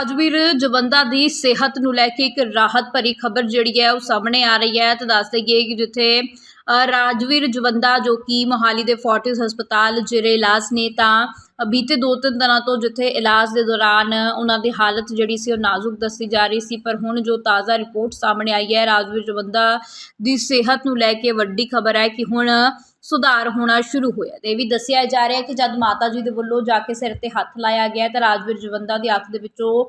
ਰਾਜਵੀਰ ਜਵੰਦਾ ਦੀ ਸਿਹਤ ਨੂੰ ਲੈ ਕੇ ਇੱਕ ਰਾਹਤ ਭਰੀ ਖਬਰ ਜਿਹੜੀ ਹੈ ਉਹ ਸਾਹਮਣੇ ਆ ਰਹੀ ਹੈ। ਤਾਂ ਦੱਸ ਦਈਏ ਕਿ ਜਿੱਥੇ ਰਾਜਵੀਰ ਜਵੰਦਾ ਜੋ ਕਿ ਮੋਹਾਲੀ ਦੇ ਫੋਰਟਿਸ ਹਸਪਤਾਲ ਜਿਹੜੇ ਇਲਾਜ ਨੇ ਤਾਂ ਬੀਤੇ ਦੋ ਤਿੰਨ ਦਿਨਾਂ ਤੋਂ ਜਿੱਥੇ ਇਲਾਜ ਦੇ ਦੌਰਾਨ ਉਹਨਾਂ ਦੀ ਹਾਲਤ ਜਿਹੜੀ ਸੀ ਉਹ ਨਾਜ਼ੁਕ ਦੱਸੀ ਜਾ ਰਹੀ ਸੀ, ਪਰ ਹੁਣ ਜੋ ਤਾਜ਼ਾ ਰਿਪੋਰਟ ਸਾਹਮਣੇ ਆਈ ਹੈ, ਰਾਜਵੀਰ ਜਵੰਦਾ ਦੀ ਸਿਹਤ ਨੂੰ ਲੈ ਕੇ ਵੱਡੀ ਖਬਰ ਹੈ ਕਿ ਹੁਣ ਸੁਧਾਰ ਹੋਣਾ ਸ਼ੁਰੂ ਹੋਇਆ ਤੇ ਇਹ ਵੀ ਦੱਸਿਆ ਜਾ ਰਿਹਾ ਕਿ ਜਦ ਮਾਤਾ ਜੀ ਦੇ ਵੱਲੋਂ ਜਾ ਕੇ ਸਿਰ ਤੇ ਹੱਥ ਲਾਇਆ ਗਿਆ ਤਾਂ ਰਾਜਵੀਰ ਜਵੰਦਾ ਦੀ ਅੱਖ ਦੇ ਵਿੱਚੋਂ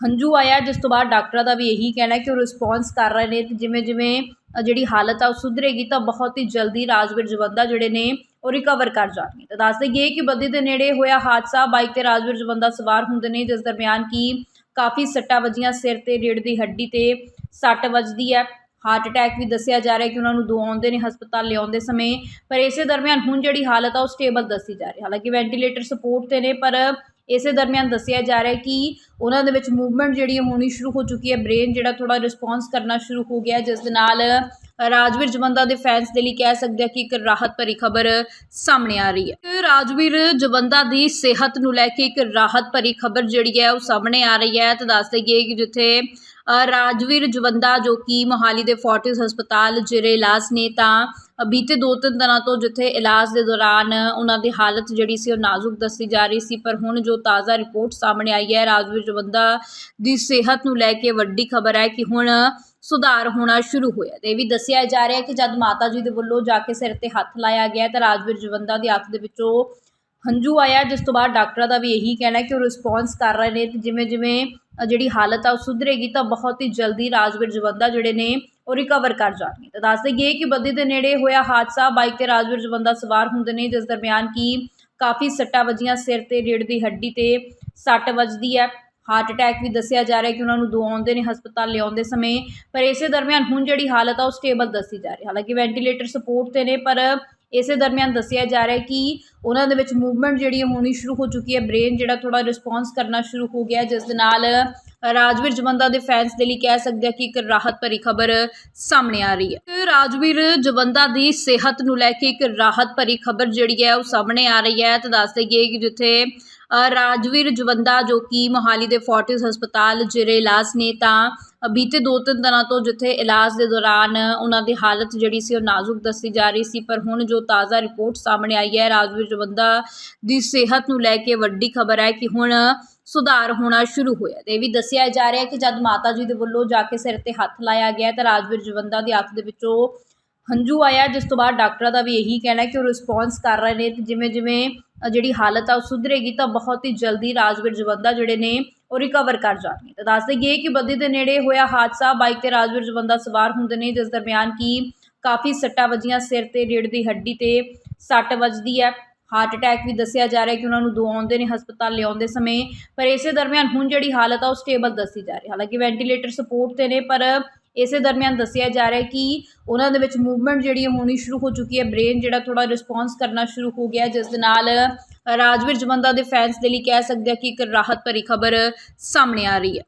ਹੰਝੂ ਆਇਆ ਜਿਸ ਤੋਂ ਬਾਅਦ ਡਾਕਟਰਾਂ ਦਾ ਵੀ ਇਹੀ ਕਹਿਣਾ ਕਿ ਉਹ ਰਿਸਪੌਂਸ ਕਰ ਰਹੇ ਨੇ ਤੇ ਜਿਵੇਂ ਜਿਵੇਂ ਜਿਹੜੀ ਹਾਲਤ ਆ ਉਹ ਸੁਧਰੇਗੀ ਤਾਂ ਬਹੁਤ ਹੀ ਜਲਦੀ ਰਾਜਵੀਰ ਜਵੰਦਾ ਜਿਹੜੇ ਨੇ ਉਹ ਰਿਕਵਰ ਕਰ ਜਾਣਗੇ। ਤਾਂ ਦੱਸ ਦਈਏ ਕਿ ਬੱਦੀ ਦੇ ਨੇੜੇ ਹੋਇਆ ਹਾਦਸਾ ਬਾਈਕ ਤੇ ਰਾਜਵੀਰ ਜਵੰਦਾ ਸਵਾਰ ਹੁੰਦੇ ਨੇ, ਜਿਸ ਦਰਮਿਆਨ ਕੀ ਕਾਫੀ ਸੱਟਾਂ ਵੱਜੀਆਂ, ਸਿਰ ਤੇ ਰੀੜ੍ਹ ਦੀ ਹੱਡੀ ਤੇ ਸੱਟ ਵੱਜਦੀ ਹੈ। ਹਾਰਟ ਅਟੈਕ ਵੀ ਦੱਸਿਆ ਜਾ ਰਿਹਾ ਕਿ ਉਹਨਾਂ ਨੂੰ ਦਵਾਉਂਦੇ ਨੇ, ਹਸਪਤਾਲ ਲਿਆਉਂਦੇ ਸਮੇਂ। ਪਰ ਇਸੇ ਦਰਮਿਆਨ ਹੁਣ ਜਿਹੜੀ ਹਾਲਤ ਆ, ਉਹ ਸਟੇਬਲ ਦੱਸੀ ਜਾ ਰਹੀ ਹਾਲਾਂਕਿ ਵੈਂਟੀਲੇਟਰ ਸਪੋਰਟ ਤੇ ਨੇ, ਪਰ ਇਸੇ ਦਰਮਿਆਨ ਦੱਸਿਆ ਜਾ ਰਿਹਾ ਕਿ ਉਹਨਾਂ ਦੇ ਵਿੱਚ ਮੂਵਮੈਂਟ ਜਿਹੜੀ ਹੋਣੀ ਸ਼ੁਰੂ ਹੋ ਚੁੱਕੀ ਹੈ। ਬ੍ਰੇਨ ਜਿਹੜਾ ਥੋੜਾ ਰਿਸਪੌਂਸ ਕਰਨਾ ਸ਼ੁਰੂ ਹੋ ਗਿਆ, ਜਿਸ ਦੇ ਨਾਲ ਰਾਜਵੀਰ ਜਵੰਦਾ ਦੇ ਫੈਨਸ ਦੇ ਲਈ ਕਹਿ ਸਕਦੇ ਆ ਕਿ ਇੱਕ ਰਾਹਤ ਭਰੀ ਖਬਰ ਸਾਹਮਣੇ ਆ ਰਹੀ ਹੈ। ਰਾਜਵੀਰ ਜਵੰਦਾ ਦੀ ਸਿਹਤ ਨੂੰ ਲੈ ਕੇ ਇੱਕ ਰਾਹਤ ਭਰੀ ਖਬਰ ਜਿਹੜੀ ਹੈ, ਉਹ ਸਾਹਮਣੇ ਆ ਰਹੀ ਹੈ। ਤਾਂ ਦੱਸ ਦਈਏ ਕਿ ਜਿੱਥੇ ਰਾਜਵੀਰ ਜਵੰਦਾ ਜੋ ਕਿ ਮੋਹਾਲੀ ਦੇ ਫੋਰਟਿਸ ਹਸਪਤਾਲ ਜਿਹੜੇ ਇਲਾਜ ਨੇ ਤਾਂ ਬੀਤੇ ਦੋ ਤਿੰਨ ਦਿਨਾਂ ਤੋਂ ਜਿੱਥੇ ਇਲਾਜ ਦੇ ਦੌਰਾਨ ਉਹਨਾਂ ਦੀ ਹਾਲਤ ਜਿਹੜੀ ਸੀ ਉਹ ਨਾਜ਼ੁਕ ਦੱਸੀ ਜਾ ਰਹੀ ਸੀ, ਪਰ ਹੁਣ ਜੋ ਤਾਜ਼ਾ ਰਿਪੋਰਟ ਸਾਹਮਣੇ ਆਈ ਹੈ, ਰਾਜਵੀਰ ਜਵੰਦਾ ਦੀ ਸਿਹਤ ਨੂੰ ਲੈ ਕੇ ਵੱਡੀ ਖਬਰ ਹੈ ਕਿ ਹੁਣ ਸੁਧਾਰ ਹੋਣਾ ਸ਼ੁਰੂ ਹੋਇਆ ਤੇ ਇਹ ਵੀ ਦੱਸਿਆ ਜਾ ਰਿਹਾ ਹੈ ਕਿ ਜਦ ਮਾਤਾ ਜੀ ਦੇ ਵੱਲੋਂ ਜਾ ਕੇ ਸਿਰ ਤੇ ਹੱਥ ਲਾਇਆ ਗਿਆ ਤਾਂ ਰਾਜਵੀਰ ਜਵੰਦਾ ਦੀ ਅੱਖ ਦੇ ਵਿੱਚੋਂ ਹੰਝੂ ਆਇਆ ਜਿਸ ਤੋਂ ਬਾਅਦ ਡਾਕਟਰਾਂ ਦਾ ਵੀ ਇਹੀ ਕਹਿਣਾ ਕਿ ਉਹ ਰਿਸਪੌਂਸ ਕਰ ਰਹੇ ਨੇ ਤੇ ਜਿਵੇਂ ਜਿਵੇਂ ਜਿਹੜੀ ਹਾਲਤ ਆ ਉਹ ਸੁਧਰੇਗੀ ਤਾਂ ਬਹੁਤ ਹੀ ਜਲਦੀ ਰਾਜਵੀਰ ਜਵੰਦਾ ਜਿਹੜੇ ਨੇ ਉਹ ਰਿਕਵਰ ਕਰ ਜਾਣਗੇ। ਤਾਂ ਦੱਸ ਦਈਏ ਕਿ ਬੱਦੀ ਦੇ ਨੇੜੇ ਹੋਇਆ ਹਾਦਸਾ, ਬਾਈਕ ਤੇ ਰਾਜਵੀਰ ਜਵੰਦਾ ਸਵਾਰ ਹੁੰਦੇ ਨੇ, ਜਿਸ ਦਰਮਿਆਨ ਕੀ ਕਾਫੀ ਸੱਟਾਂ ਵੱਜੀਆਂ ਸਿਰ ਤੇ ਰੀੜ੍ਹ ਦੀ ਹੱਡੀ ਤੇ ਸੱਟ ਵੱਜਦੀ ਹੈ। ਹਾਰਟ ਅਟੈਕ ਵੀ ਦੱਸਿਆ ਜਾ ਰਿਹਾ ਕਿ ਉਹਨਾਂ ਨੂੰ ਦੁਆਉਂਦੇ ਨੇ, ਹਸਪਤਾਲ ਲਿਆਉਂਦੇ ਸਮੇਂ। ਪਰ ਇਸੇ ਦਰਮਿਆਨ ਹੁਣ ਜਿਹੜੀ ਹਾਲਤ ਆ ਉਹ ਸਟੇਬਲ ਦੱਸੀ ਜਾ ਰਹੀ ਹਾਲਾਂਕਿ ਵੈਂਟੀਲੇਟਰ ਸਪੋਰਟ ਤੇ ਨੇ, ਪਰ ਇਸੇ ਦਰਮਿਆਨ ਦੱਸਿਆ ਜਾ ਰਿਹਾ ਕਿ ਉਹਨਾਂ ਦੇ ਵਿੱਚ ਮੂਵਮੈਂਟ ਜਿਹੜੀ ਹੋਣੀ ਸ਼ੁਰੂ ਹੋ ਚੁੱਕੀ ਹੈ ਬ੍ਰੇਨ ਜਿਹੜਾ ਥੋੜਾ ਰਿਸਪੌਂਸ ਕਰਨਾ ਸ਼ੁਰੂ ਹੋ ਗਿਆ ਜਿਸ ਦੇ ਨਾਲ ਰਾਜਵੀਰ ਜਵੰਦਾ ਦੇ ਫੈਨਸ ਦੇ ਲਈ ਕਹਿ ਸਕਦੇ ਆ ਕਿ ਇੱਕ ਰਾਹਤ ਭਰੀ ਖਬਰ ਸਾਹਮਣੇ ਆ ਰਹੀ ਹੈ। ਰਾਜਵੀਰ ਜਵੰਦਾ ਦੀ ਸਿਹਤ ਨੂੰ ਲੈ ਕੇ ਇੱਕ ਰਾਹਤ ਭਰੀ ਖਬਰ ਜਿਹੜੀ ਹੈ ਉਹ ਸਾਹਮਣੇ ਆ ਰਹੀ ਹੈ। ਤਾਂ ਦੱਸ ਦਈਏ ਕਿ ਜਿੱਥੇ ਰਾਜਵੀਰ ਜਵੰਦਾ ਜੋ ਕਿ ਮੋਹਾਲੀ ਦੇ ਫੋਰਟਿਸ ਹਸਪਤਾਲ ਜਿਹੜੇ ਇਲਾਜ ਨੇ ਤਾਂ ਬੀਤੇ ਦੋ ਤਿੰਨ ਦਿਨਾਂ ਤੋਂ ਜਿੱਥੇ ਇਲਾਜ ਦੇ ਦੌਰਾਨ ਉਹਨਾਂ ਦੀ ਹਾਲਤ ਜਿਹੜੀ ਸੀ ਉਹ ਨਾਜ਼ੁਕ ਦੱਸੀ ਜਾ ਰਹੀ ਸੀ, ਪਰ ਹੁਣ ਜੋ ਤਾਜ਼ਾ ਰਿਪੋਰਟ ਸਾਹਮਣੇ ਆਈ ਹੈ ਰਾਜਵੀਰ ਜਵੰਦਾ ਦੀ ਸਿਹਤ ਨੂੰ ਲੈ ਕੇ ਵੱਡੀ ਖਬਰ ਹੈ ਕਿ ਹੁਣ ਸੁਧਾਰ ਹੋਣਾ ਸ਼ੁਰੂ ਹੋਇਆ ਤੇ ਇਹ ਵੀ ਦੱਸਿਆ ਜਾ ਰਿਹਾ ਕਿ ਜਦ ਮਾਤਾ ਜੀ ਦੇ ਵੱਲੋਂ ਜਾ ਕੇ ਸਿਰ ਤੇ ਹੱਥ ਲਾਇਆ ਗਿਆ ਤਾਂ ਰਾਜਵੀਰ ਜਵੰਦਾ ਦੀ ਅੱਖ ਦੇ ਵਿੱਚੋਂ ਹੰਝੂ ਆਇਆ, ਜਿਸ ਤੋਂ ਬਾਅਦ ਡਾਕਟਰਾਂ ਦਾ ਵੀ ਇਹੀ ਕਹਿਣਾ ਕਿ ਉਹ ਰਿਸਪੌਂਸ ਕਰ ਰਹੇ ਨੇ ਤੇ ਜਿਵੇਂ ਜਿਵੇਂ ਜਿਹੜੀ ਹਾਲਤ ਆ ਉਹ ਸੁਧਰੇਗੀ ਤਾਂ ਬਹੁਤ ਹੀ ਜਲਦੀ ਰਾਜਵੀਰ ਜਵੰਦਾ ਜਿਹੜੇ ਨੇ ਉਹ ਰਿਕਵਰ ਕਰ ਜਾਣਗੇ। ਤਾਂ ਦੱਸ ਦਈਏ ਕਿ ਬੱਦੀ ਦੇ ਨੇੜੇ ਹੋਇਆ ਹਾਦਸਾ ਬਾਈਕ ਤੇ ਰਾਜਵੀਰ ਜਵੰਦਾ ਸਵਾਰ ਹੁੰਦੇ ਨੇ, ਜਿਸ ਦਰਮਿਆਨ ਕੀ ਕਾਫੀ ਸੱਟਾਂ ਵੱਜੀਆਂ ਸਿਰ ਤੇ ਰੀੜ੍ਹ ਦੀ ਹੱਡੀ ਤੇ ਸੱਟ ਵੱਜਦੀ ਹੈ। ਹਾਰਟ ਅਟੈਕ ਵੀ ਦੱਸਿਆ ਜਾ ਰਿਹਾ ਕਿ ਉਹਨਾਂ ਨੂੰ ਦਵਾਉਂਦੇ ਨੇ ਹਸਪਤਾਲ ਲਿਆਉਂਦੇ ਸਮੇਂ, ਪਰ ਇਸੇ ਦਰਮਿਆਨ ਹੁਣ ਜਿਹੜੀ ਹਾਲਤ ਆ, ਉਹ ਸਟੇਬਲ ਦੱਸੀ ਜਾ ਰਹੀ ਹਾਲਾਂਕਿ ਵੈਂਟੀਲੇਟਰ ਸਪੋਰਟ ਤੇ ਨੇ, ਪਰ ਇਸੇ ਦਰਮਿਆਨ ਦੱਸਿਆ ਜਾ ਰਿਹਾ ਕਿ ਉਹਨਾਂ ਦੇ ਵਿੱਚ ਮੂਵਮੈਂਟ ਜਿਹੜੀ ਹੋਣੀ ਸ਼ੁਰੂ ਹੋ ਚੁੱਕੀ ਹੈ। ਬ੍ਰੇਨ ਜਿਹੜਾ ਥੋੜਾ ਰਿਸਪੌਂਸ ਕਰਨਾ ਸ਼ੁਰੂ ਹੋ ਗਿਆ, ਜਿਸ ਦੇ ਨਾਲ ਰਾਜਵੀਰ ਜਵੰਦਾ ਦੇ ਫੈਨਸ ਦੇ ਲਈ ਕਹਿ ਸਕਦੇ ਹਾਂ ਕਿ ਇੱਕ ਰਾਹਤ ਭਰੀ ਖਬਰ ਸਾਹਮਣੇ ਆ ਰਹੀ ਹੈ।